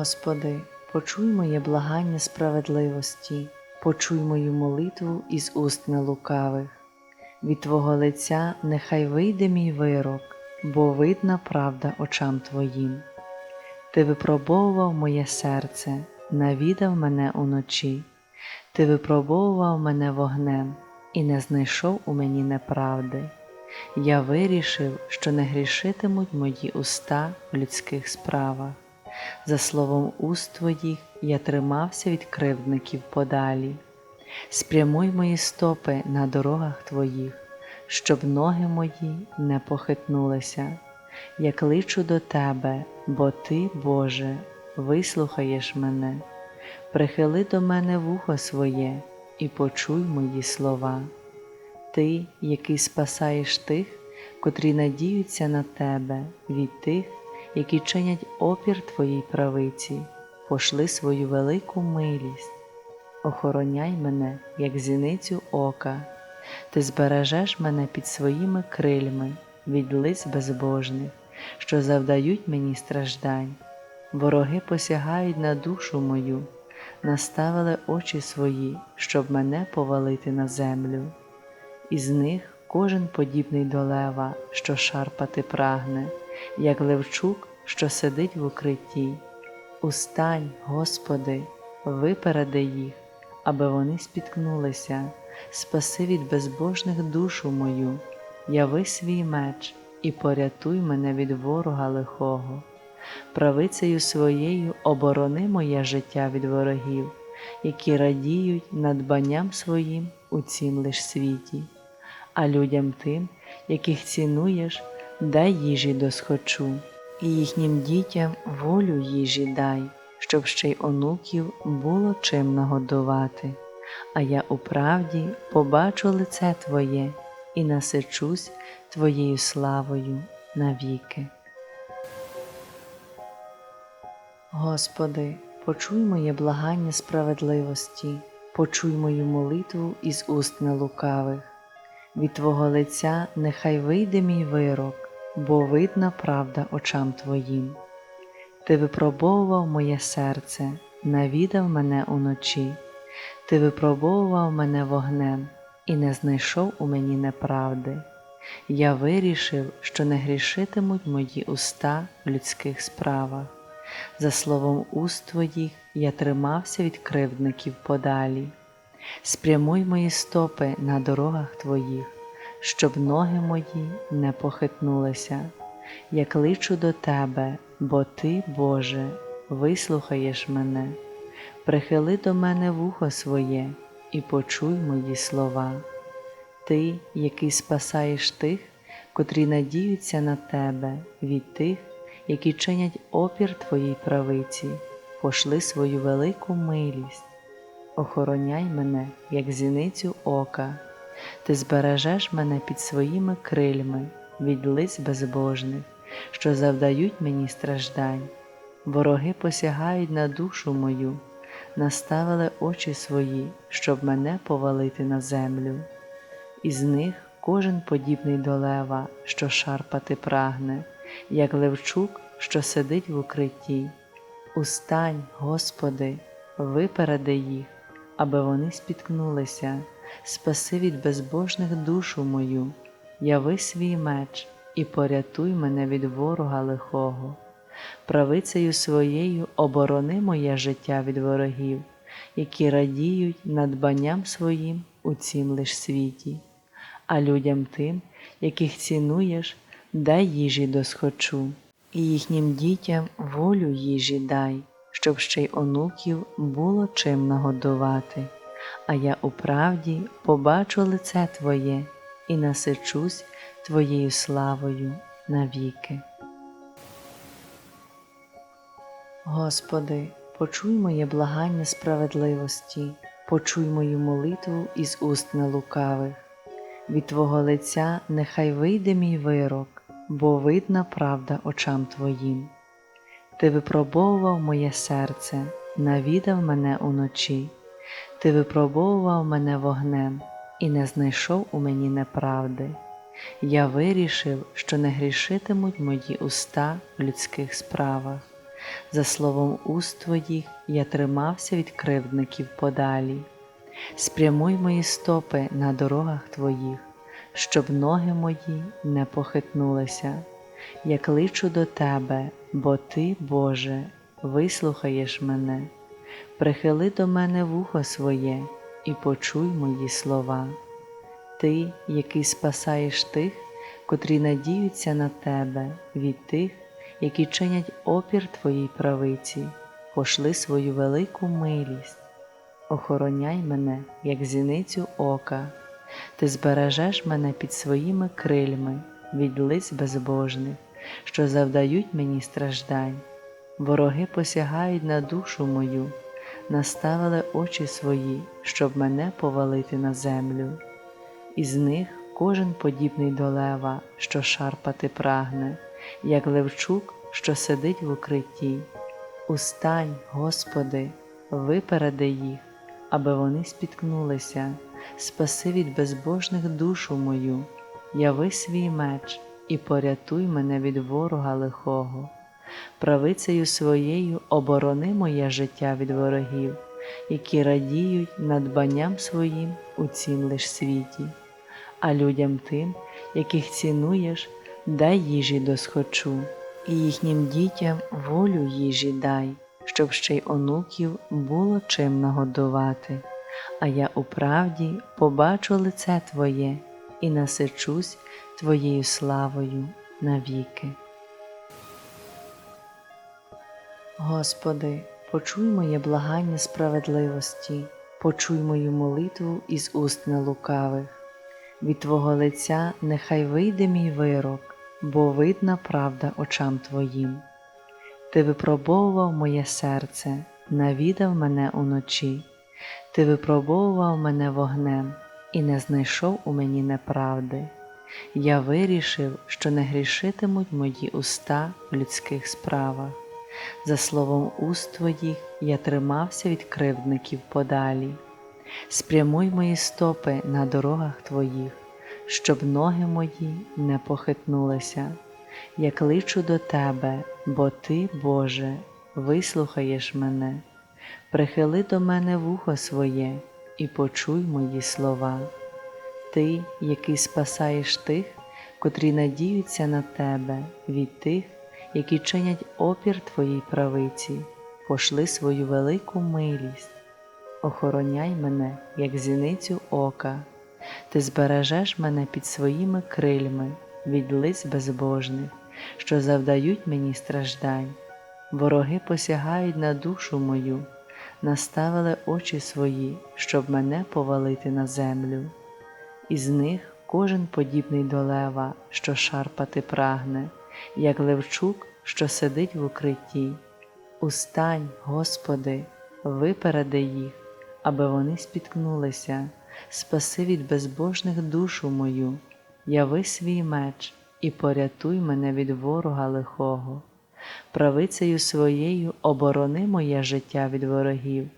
Господи, почуй моє благання справедливості, почуй мою молитву із уст нелукавих. Від Твого лиця нехай вийде мій вирок, бо видна правда очам Твоїм. Ти випробовував моє серце, навідав мене уночі, ти випробовував мене вогнем і не знайшов у мені неправди. Я вирішив, що не грішитимуть мої уста в людських справах. За словом уст твоїх я тримався від кривдників подалі. Спрямуй мої стопи на дорогах твоїх, щоб ноги мої не похитнулися. Я кличу до тебе, бо ти, Боже, вислухаєш мене, прихили до мене вухо своє і почуй мої слова. Ти, який спасаєш тих, котрі надіються на тебе від тих, які чинять опір Твоїй правиці, пошли свою велику милість, охороняй мене, як зіницю ока, ти збережеш мене під своїми крильми від лиць безбожних, що завдають мені страждань. Вороги посягають на душу мою, наставили очі свої, щоб мене повалити на землю. Із них кожен подібний до лева, що шарпати прагне, як левчук, що сидить в укритті. Устань, Господи, випереди їх, аби вони спіткнулися, спаси від безбожних душу мою, яви свій меч і порятуй мене від ворога лихого. Правицею своєю оборони моє життя від ворогів, які радіють надбанням своїм у цім лиш світі, а людям тим, яких цінуєш, дай їжі досхочу, і їхнім дітям волю їжі дай, щоб ще й онуків було чим нагодувати. А я у правді побачу лице Твоє і насичусь Твоєю славою навіки. Господи, почуй моє благання справедливості, почуй мою молитву із уст нелукавих. Від Твого лиця нехай вийде мій вирок, бо видна правда очам Твоїм. Ти випробовував моє серце, навідав мене уночі, ти випробовував мене вогнем і не знайшов у мені неправди. Я вирішив, що не грішитимуть мої уста в людських справах. За словом уст твоїх я тримався від кривдників подалі. Спрямуй мої стопи на дорогах твоїх, щоб ноги мої не похитнулися. Я кличу до тебе, бо ти, Боже, вислухаєш мене, прихили до мене вухо своє і почуй мої слова. Ти, який спасаєш тих, котрі надіються на тебе від тих, які чинять опір Твоїй правиці, пошли свою велику милість. Охороняй мене, як зіницю ока, ти збережеш мене під своїми крильми від лиць безбожних, що завдають мені страждань. Вороги посягають на душу мою, наставили очі свої, щоб мене повалити на землю. Із них кожен подібний до лева, що шарпати прагне, як левчук, що сидить в укритті. Устань, Господи, випереди їх, аби вони спіткнулися, спаси від безбожних душу мою, яви свій меч і порятуй мене від ворога лихого. Правицею своєю оборони моє життя від ворогів, які радіють надбанням своїм у цім лиш світі, а людям тим, яких цінуєш, дай їжі досхочу, і їхнім дітям волю їжі дай, щоб ще й онуків було чим нагодувати. А я у правді побачу лице Твоє і насичусь Твоєю славою навіки. Господи, почуй моє благання справедливості, почуй мою молитву із уст нелукавих. Від Твого лиця нехай вийде мій вирок, бо видна правда очам Твоїм. Ти випробовував моє серце, навідав мене уночі, ти випробовував мене вогнем і не знайшов у мені неправди. Я вирішив, що не грішитимуть мої уста в людських справах. За словом уст твоїх я тримався від кривдників подалі. Спрямуй мої стопи на дорогах твоїх, щоб ноги мої не похитнулися. Я кличу до тебе, бо ти, Боже, вислухаєш мене, прихили до мене вухо своє і почуй мої слова. Ти, який спасаєш тих, котрі надіються на тебе від тих, які чинять опір твоїй правиці, пошли свою велику милість. Охороняй мене, як зіницю ока, ти збережеш мене під своїми крильми від лиць безбожних, що завдають мені страждань. Вороги посягають на душу мою, наставили очі свої, щоб мене повалити на землю. Із них кожен подібний до лева, що шарпати прагне, як левчук, що сидить в укритті. Устань, Господи, випереди їх, аби вони спіткнулися, спаси від безбожних душу мою, яви свій меч і порятуй мене від ворога лихого. Правицею своєю оборони моє життя від ворогів, які радіють надбанням своїм у цім лиш світі, а людям тим, яких цінуєш, дай їжі досхочу, і їхнім дітям волю їжі дай, щоб ще й онуків було чим нагодувати. А я у правді побачу лице Твоє і насичусь Твоєю славою навіки. Господи, почуй моє благання справедливості, почуй мою молитву із уст нелукавих. Від Твого лиця нехай вийде мій вирок, бо видна правда очам Твоїм. Ти випробовував моє серце, навідав мене уночі, ти випробовував мене вогнем і не знайшов у мені неправди. Я вирішив, що не грішитимуть мої уста в людських справах. За словом уст твоїх я тримався від кривдників подалі. Спрямуй мої стопи на дорогах твоїх, щоб ноги мої не похитнулися. Я кличу до тебе, бо ти, Боже, вислухаєш мене, прихили до мене вухо своє і почуй мої слова. Ти, який спасаєш тих, котрі надіються на тебе від тих, які чинять опір Твоїй правиці, пошли свою велику милість. Охороняй мене, як зіницю ока, ти збережеш мене під своїми крильми від лиць безбожних, що завдають мені страждань. Вороги посягають на душу мою, наставили очі свої, щоб мене повалити на землю. Із них кожен подібний до лева, що шарпати прагне, як левчук, що сидить в укритті. Устань, Господи, випереди їх, аби вони спіткнулися, спаси від безбожних душу мою, яви свій меч і порятуй мене від ворога лихого. Правицею своєю оборони моє життя від ворогів,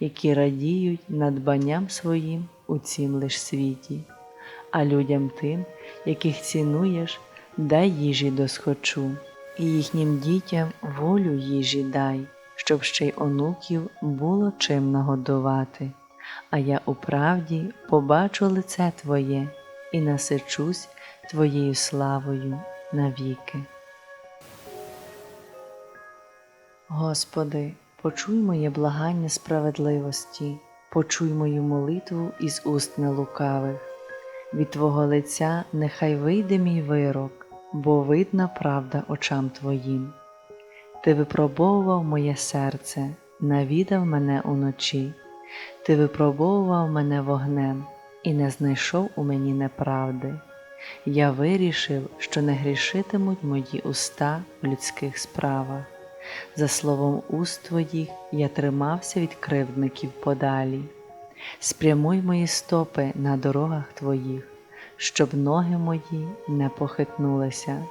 які радіють надбанням своїм у цім лиш світі, а людям тим, яких цінуєш, дай їжі досхочу, і їхнім дітям волю їжі дай, щоб ще й онуків було чим нагодувати. А я у правді побачу лице Твоє і насичусь Твоєю славою навіки. Господи, почуй моє благання справедливості, почуй мою молитву із уст нелукавих. Від Твого лиця нехай вийде мій вирок, бо видна правда очам Твоїм. Ти випробовував моє серце, навідав мене уночі, ти випробовував мене вогнем і не знайшов у мені неправди. Я вирішив, що не грішитимуть мої уста в людських справах. За словом уст твоїх я тримався від кривдників подалі. Спрямуй мої стопи на дорогах твоїх, щоб ноги мої не похитнулися.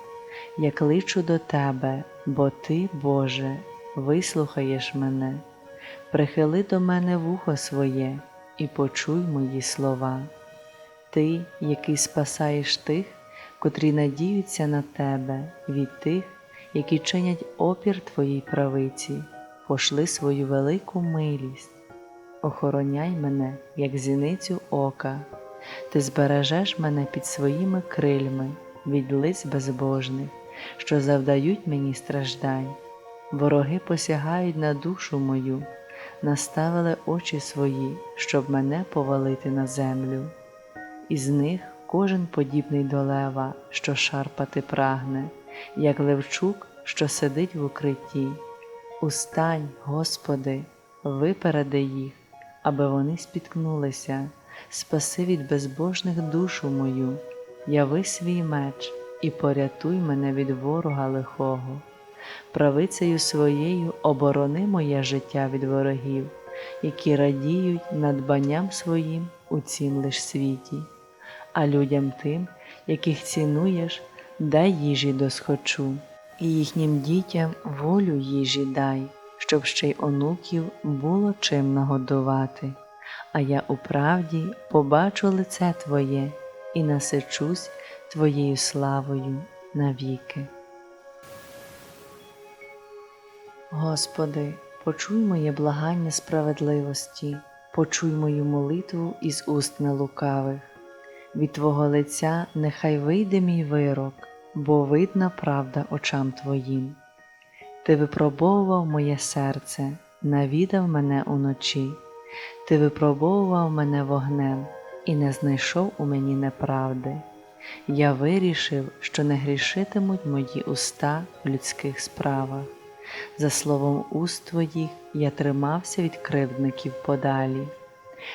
Я кличу до тебе, бо ти, Боже, вислухаєш мене, прихили до мене вухо своє і почуй мої слова. Ти, який спасаєш тих, котрі надіються на тебе від тих, які чинять опір Твоїй правиці, пошли свою велику милість. Охороняй мене, як зіницю ока, ти збережеш мене під своїми крильми від лиць безбожних, що завдають мені страждань. Вороги посягають на душу мою, наставили очі свої, щоб мене повалити на землю. Із них кожен подібний до лева, що шарпати прагне, як левчук, що сидить в укритті. Устань, Господи, випереди їх, аби вони спіткнулися, спаси від безбожних душу мою, яви свій меч і порятуй мене від ворога лихого. Правицею своєю оборони моє життя від ворогів, які радіють надбанням своїм у цім лиш світі, а людям тим, яких цінуєш, дай їжі досхочу, і їхнім дітям волю їжі дай, щоб ще й онуків було чим нагодувати. А я у правді побачу лице Твоє і насичусь Твоєю славою навіки. Господи, почуй моє благання справедливості, почуй мою молитву із уст нелукавих. Від Твого лиця нехай вийде мій вирок, бо видна правда очам Твоїм. Ти випробовував моє серце, навідав мене уночі, ти випробовував мене вогнем і не знайшов у мені неправди. Я вирішив, що не грішитимуть мої уста в людських справах. За словом уст твоїх я тримався від кривдників подалі.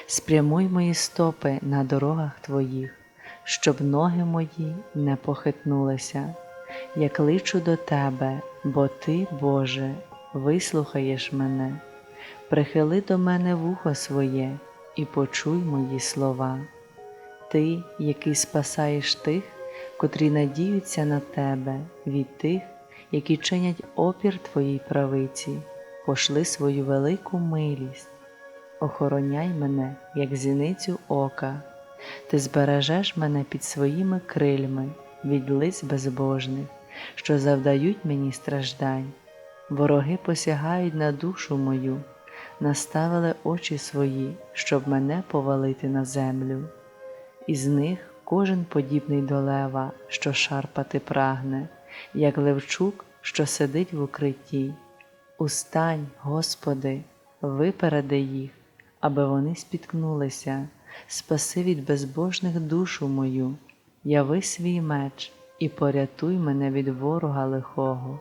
Спрямуй мої стопи на дорогах твоїх, щоб ноги мої не похитнулися. Я кличу до тебе, бо ти, Боже, вислухаєш мене, прихили до мене вухо своє і почуй мої слова. Ти, який спасаєш тих, котрі надіються на тебе від тих, які чинять опір Твоїй правиці, пошли свою велику милість. Охороняй мене, як зіницю ока, ти збережеш мене під своїми крильми від лиць безбожних, що завдають мені страждань. Вороги посягають на душу мою, наставили очі свої, щоб мене повалити на землю. Із них кожен подібний до лева, що шарпати прагне, як левчук, що сидить в укритті. Устань, Господи, випереди їх, аби вони спіткнулися, спаси від безбожних душу мою, яви свій меч і порятуй мене від ворога лихого.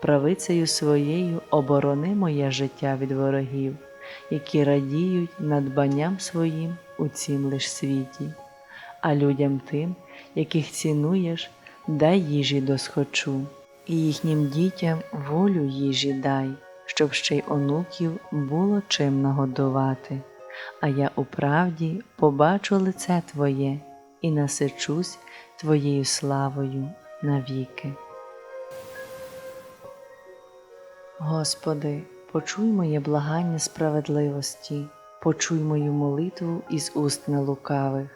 Правицею своєю оборони моє життя від ворогів, які радіють надбанням своїм у цім лиш світі, а людям тим, яких цінуєш, дай їжі досхочу, і їхнім дітям волю їжі дай, щоб ще й онуків було чим нагодувати. А я у правді побачу лице Твоє і насичусь Твоєю славою навіки. Господи, почуй моє благання справедливості, почуй мою молитву із уст нелукавих.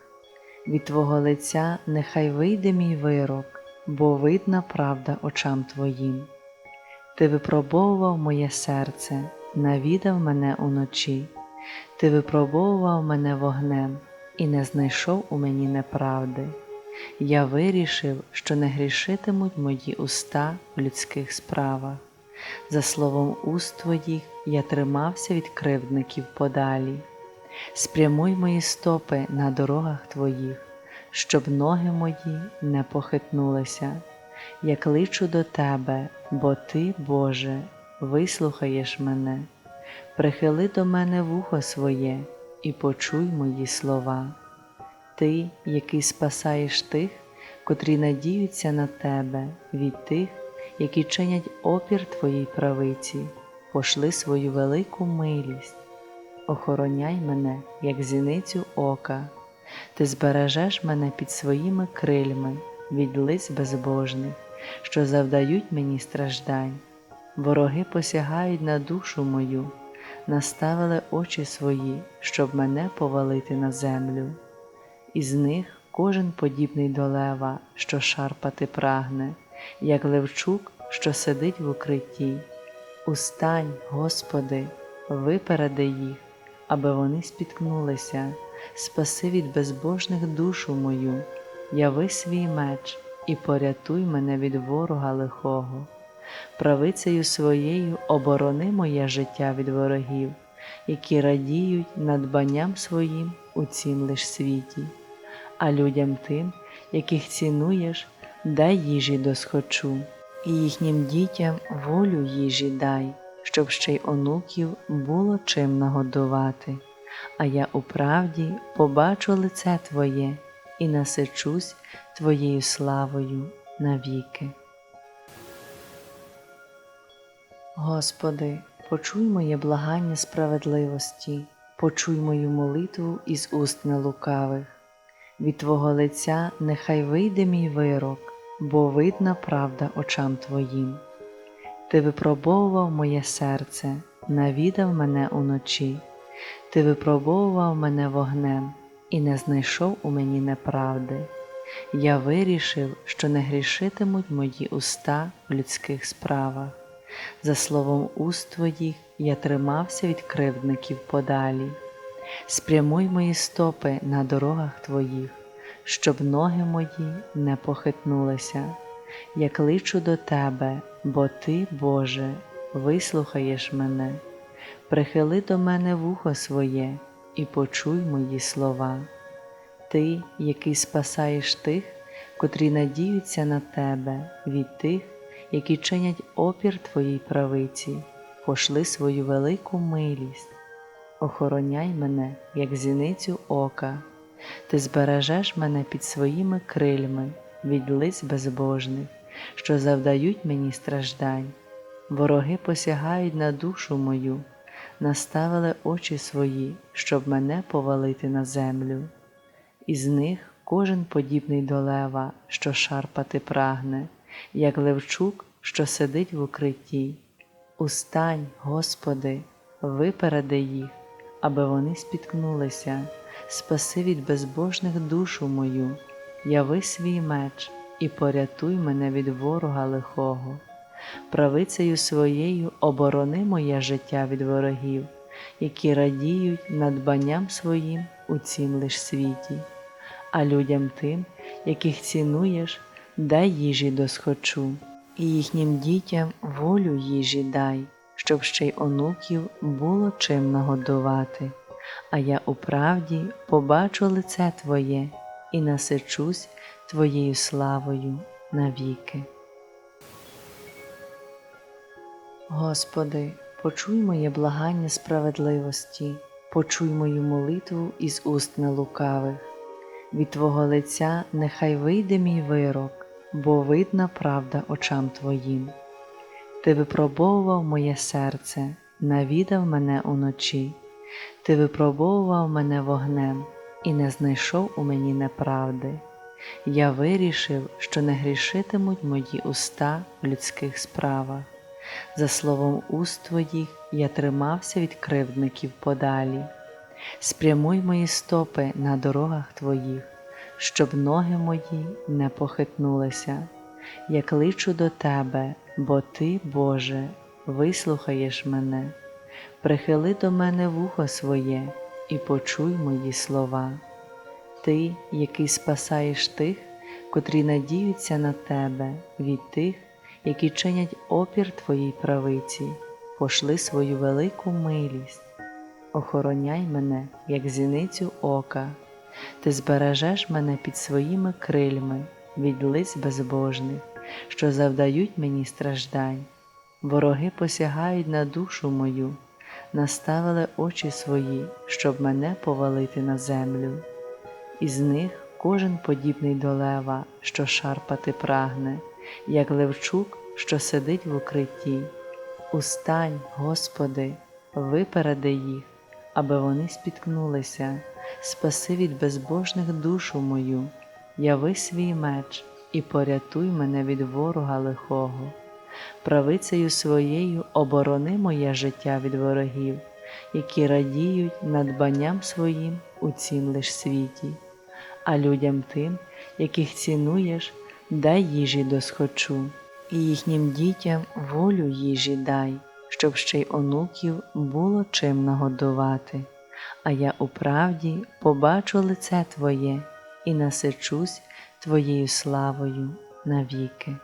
Від Твого лиця нехай вийде мій вирок, бо видна правда очам Твоїм. Ти випробовував моє серце, навідав мене уночі, ти випробовував мене вогнем і не знайшов у мені неправди. Я вирішив, що не грішитимуть мої уста в людських справах. За словом уст твоїх я тримався від кривдників подалі. Спрямуй мої стопи на дорогах твоїх, щоб ноги мої не похитнулися. Я кличу до тебе, бо ти, Боже, вислухаєш мене, прихили до мене вухо своє і почуй мої слова. Ти, який спасаєш тих, котрі надіються на тебе від тих, які чинять опір Твоїй правиці, пошли свою велику милість. Охороняй мене, як зіницю ока, ти збережеш мене під своїми крильми від лиць безбожних, що завдають мені страждань. Вороги посягають на душу мою, наставили очі свої, щоб мене повалити на землю. Із них кожен подібний до лева, що шарпати прагне, як левчук, що сидить в укритті. Устань, Господи, випереди їх, аби вони спіткнулися, спаси від безбожних душу мою, яви свій меч і порятуй мене від ворога лихого. Правицею своєю оборони моє життя від ворогів, які радіють надбанням своїм у цім лиш світі, а людям тим, яких цінуєш, дай їжі досхочу, і їхнім дітям волю їжі дай, щоб ще й онуків було чим нагодувати. А я у правді побачу лице Твоє і насичусь Твоєю славою навіки. Господи, почуй моє благання справедливості, почуй мою молитву із уст нелукавих. Від Твого лиця нехай вийде мій вирок, бо видна правда очам Твоїм. Ти випробовував моє серце, навідав мене уночі, ти випробовував мене вогнем і не знайшов у мені неправди. Я вирішив, що не грішитимуть мої уста в людських справах. За словом уст твоїх я тримався від кривдників подалі. Спрямуй мої стопи на дорогах твоїх, щоб ноги мої не похитнулися. Я кличу до тебе, бо ти, Боже, вислухаєш мене, прихили до мене вухо своє і почуй мої слова. Ти, який спасаєш тих, котрі надіються на тебе від тих, які чинять опір Твоїй правиці, пошли свою велику милість, охороняй мене, як зіницю ока, ти збережеш мене під своїми крильми від лиць безбожних, що завдають мені страждань. Вороги посягають на душу мою, наставили очі свої, щоб мене повалити на землю. Із них кожен подібний до лева, що шарпати прагне, як левчук, що сидить в укритті. Устань, Господи, випереди їх, аби вони спіткнулися, спаси від безбожних душу мою, яви свій меч і порятуй мене від ворога лихого. Правицею своєю оборони моє життя від ворогів, які радіють надбанням своїм у цім лиш світі, а людям тим, яких цінуєш, дай їжі досхочу, і їхнім дітям волю їжі дай, щоб ще й онуків було чим нагодувати. А я у правді побачу лице Твоє і насичусь Твоєю славою навіки. Господи, почуй моє благання справедливості, почуй мою молитву із уст нелукавих. Від Твого лиця нехай вийде мій вирок, бо видна правда очам Твоїм. Ти випробовував моє серце, навідав мене уночі, ти випробовував мене вогнем і не знайшов у мені неправди. Я вирішив, що не грішитимуть мої уста в людських справах. За словом уст Твоїх я тримався від кривдників подалі. Спрямуй мої стопи на дорогах Твоїх, щоб ноги мої не похитнулися. Я кличу до Тебе, бо Ти, Боже, вислухаєш мене, прихили до мене вухо своє і почуй мої слова. Ти, який спасаєш тих, котрі надіються на Тебе від тих, які чинять опір Твоїй правиці, пошли свою велику милість. Охороняй мене, як зіницю ока, ти збережеш мене під своїми крильми від лиць безбожних, що завдають мені страждань. Вороги посягають на душу мою, наставили очі свої, щоб мене повалити на землю. Із них кожен подібний до лева, що шарпати прагне, як левчук, що сидить в укритті. Устань, Господи, випереди їх, аби вони спіткнулися, спаси від безбожних душу мою, яви свій меч і порятуй мене від ворога лихого. Правицею своєю оборони моє життя від ворогів, які радіють надбанням своїм у цім лиш світі, а людям тим, яких цінуєш, дай їжі досхочу, і їхнім дітям волю їжі дай, щоб ще й онуків було чим нагодувати. А я у правді побачу лице Твоє і насичусь Твоєю славою навіки.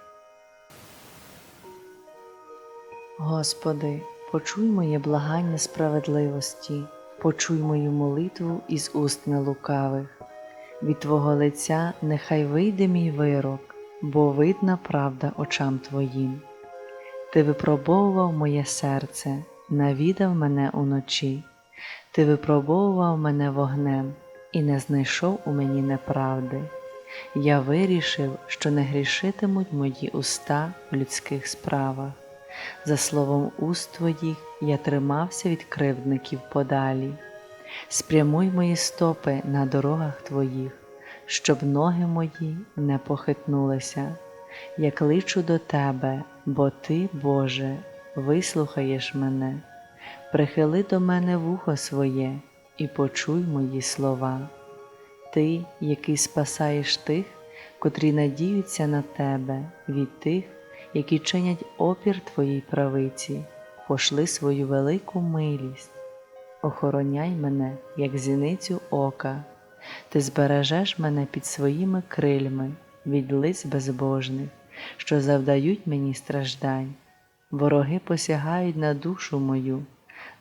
Господи, почуй моє благання справедливості, почуй мою молитву із уст нелукавих. Від Твого лиця нехай вийде мій вирок, бо видна правда очам Твоїм. Ти випробовував моє серце, навідав мене уночі, ти випробовував мене вогнем і не знайшов у мені неправди. Я вирішив, що не грішитимуть мої уста в людських справах. За словом уст твоїх я тримався від кривдників подалі. Спрямуй мої стопи на дорогах твоїх, щоб ноги мої не похитнулися. Я кличу до тебе, бо ти, Боже, вислухаєш мене, прихили до мене вухо своє і почуй мої слова. Ти, який спасаєш тих, котрі надіються на тебе, від тих, які чинять опір Твоїй правиці, пошли свою велику милість, охороняй мене, як зіницю ока, ти збережеш мене під своїми крильми від лиць безбожних, що завдають мені страждань. Вороги посягають на душу мою,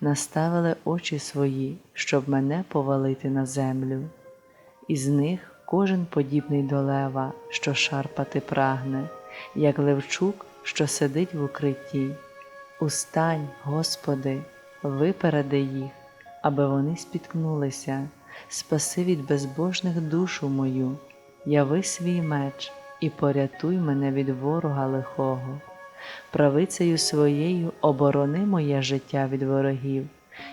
наставили очі свої, щоб мене повалити на землю. Із них кожен подібний до лева, що шарпати прагне, як левчук, що сидить в укритті. Устань, Господи, випереди їх, аби вони спіткнулися, спаси від безбожних душу мою, яви свій меч і порятуй мене від ворога лихого. Правицею своєю оборони моє життя від ворогів,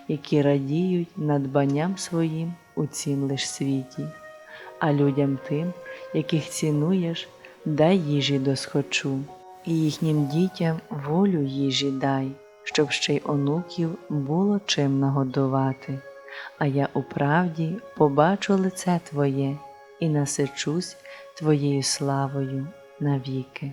які радіють надбанням своїм у цім лиш світі, а людям тим, яких цінуєш, дай їжі досхочу, і їхнім дітям волю їжі дай, щоб ще й онуків було чим нагодувати. А я у правді побачу лице Твоє і насичусь Твоєю славою навіки.